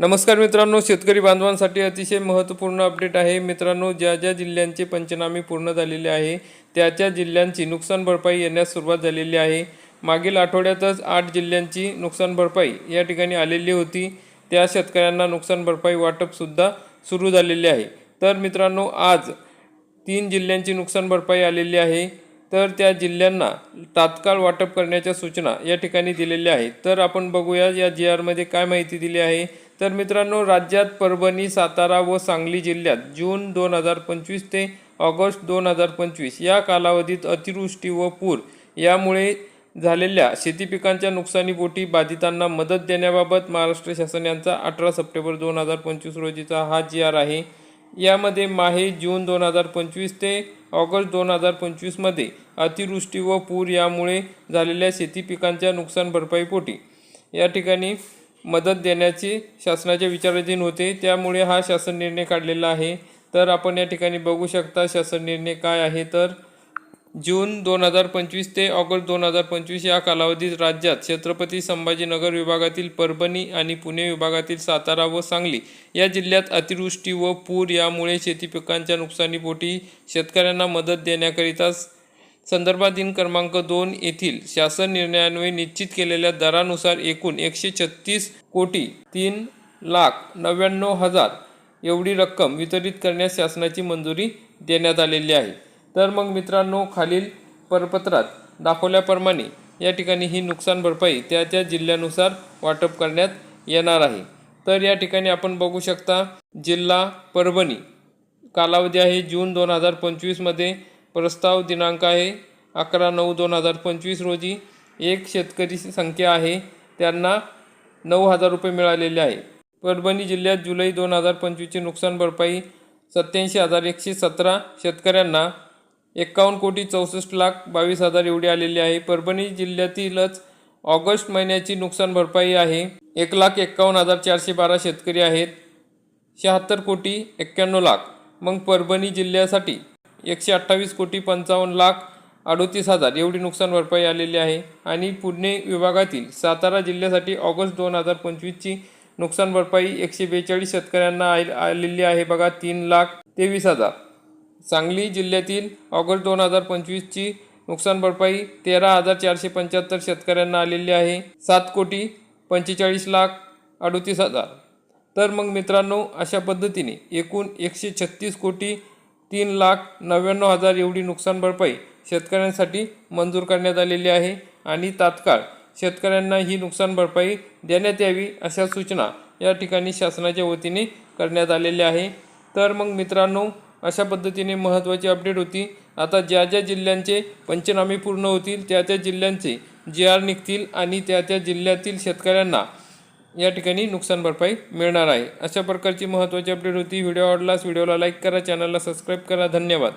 नमस्कार मित्रांनो शेतकरी बांधवांसाठी अतिशय महत्त्वपूर्ण अपडेट आहे. मित्रांनो ज्या ज्या जिल्ह्यांचे पंचनामे पूर्ण झालेले आहे त्या त्या जिल्ह्यांची नुकसान भरपाई येण्यास सुरुवात झालेली आहे. मागील आठवड्यातच आठ जिल्ह्यांची नुकसान भरपाई या ठिकाणी आलेली होती. त्या शेतकऱ्यांना नुकसान भरपाई वाटपसुद्धा सुरू झालेले आहे. तर मित्रांनो आज तीन जिल्ह्यांची नुकसान भरपाई आलेली आहे. तर त्या जिल्ह्यांना तात्काळ वाटप करण्याच्या सूचना या ठिकाणी दिलेल्या आहेत. तर आपण बघूया या जी आरमध्ये काय माहिती दिली आहे. तर मित्रांनो राज्यात परभणी सातारा व सांगली जिल्ह्यात जून दोन हजार पंचवीस ते ऑगस्ट दोन हजार पंचवीस या कालावधीत अतिवृष्टी व पूर यामुळे झालेल्या शेती पिकांच्या नुकसानीपोटी बाधितांना मदत देण्याबाबत महाराष्ट्र शासन यांचा अठरा सप्टेंबर दोन हजार पंचवीस रोजीचा हा जी आर आहे. यामध्ये माहे जून दोन हजार पंचवीस ते ऑगस्ट दोन हजार पंचवीसमध्ये अतिवृष्टी व पूर यामुळे झालेल्या शेती पिकांच्या नुकसान भरपाईपोटी. या ठिकाणी मदत देण्याची शासनाच्या विचाराधीन होते. त्यामुळे हा शासन निर्णय काढलेला आहे. तर आपण या ठिकाणी बघू शकता शासन निर्णय काय आहे. तर जून दोन हजार पंचवीस ते ऑगस्ट दोन हजार पंचवीस या कालावधीत राज्यात छत्रपती संभाजीनगर विभागातील परभणी आणि पुणे विभागातील सातारा व सांगली या जिल्ह्यात अतिवृष्टी व पूर यामुळे शेती पिकांच्या नुकसानीपोटी शेतकऱ्यांना मदत देण्याकरिता संदर्भात दिन क्रमांक दोन येथील शासन निर्णयान्वये निश्चित केलेल्या दरानुसार एकूण एकशे छत्तीस कोटी तीन लाख नव्याण्णव हजार एवढी रक्कम वितरित करण्यास शासनाची मंजुरी देण्यात आलेली आहे. तर मग मित्रांनो खालील परपत्रात दाखवल्याप्रमाणे या ठिकाणी ही नुकसान भरपाई त्या त्या जिल्ह्यानुसार वाटप करण्यात येणार आहे. तर या ठिकाणी आपण बघू शकता जिल्हा परभणी. कालावधी आहे जून दोन हजार पंचवीसमध्ये प्रस्ताव दिनांक आहे अकरा नऊ दोन हजार पंचवीस रोजी. एक शेतकरी संख्या आहे त्यांना नऊ हजार रुपये मिळालेले आहे. परभणी जिल्ह्यात जुलै दोन हजार पंचवीसची नुकसान भरपाई सत्याऐंशी हजार एकशे सतरा शेतकऱ्यांना एकावन्न कोटी चौसष्ट लाख बावीस हजार एवढी आलेली आहे. परभणी जिल्ह्यातीलच ऑगस्ट महिन्याची नुकसान भरपाई आहे. एक लाख एक्कावन्न हजार चारशे बारा शेतकरी आहेत. शहात्तर कोटी एक्क्याण्णव लाख. मग परभणी जिल्ह्यासाठी एकशे अठ्ठावीस कोटी पंचावन्न लाख अडोतीस हजार एवढी नुकसान भरपाई आलेली आहे. आणि पुणे विभागातील सातारा जिल्ह्यासाठी ऑगस्ट दोन हजार पंचवीसची नुकसान भरपाई एकशे बेचाळीस शेतकऱ्यांना आल- आलेली आहे. बघा तीन लाख तेवीस हजार. सांगली जिल्ह्यातील ऑगस्ट दोन हजार पंचवीसची नुकसान भरपाई तेरा हजार चारशे पंच्याहत्तर शेतकऱ्यांना आलेली आहे. सात कोटी पंचेचाळीस लाख अडोतीस हजार. तर मग मित्रांनो अशा पद्धतीने एकूण एकशे छत्तीस कोटी तीन लाख नव्याण्णव हजार एवढी नुकसान भरपाई शेतकऱ्यांसाठी मंजूर करण्यात आलेली आहे आणि तात्काळ शेतकऱ्यांना ही नुकसान भरपाई देण्यात यावी अशा सूचना या ठिकाणी शासनाच्या वतीने करण्यात आलेल्या आहे. तर मग मित्रांनो अशा पद्धतीने महत्त्वाची अपडेट होती. आता ज्या ज्या जिल्ह्यांचे पंचनामे पूर्ण होतील त्या त्या जिल्ह्यांचे जी आर निघतील आणि त्या त्या जिल्ह्यातील शेतकऱ्यांना या ठिकाणी नुकसान भरपाई मिळणार आहे. अशा प्रकारची महत्त्वाची अपडेट होती. व्हिडिओ आवडलास व्हिडिओला लाईक करा चॅनलला सबस्क्राईब करा. धन्यवाद.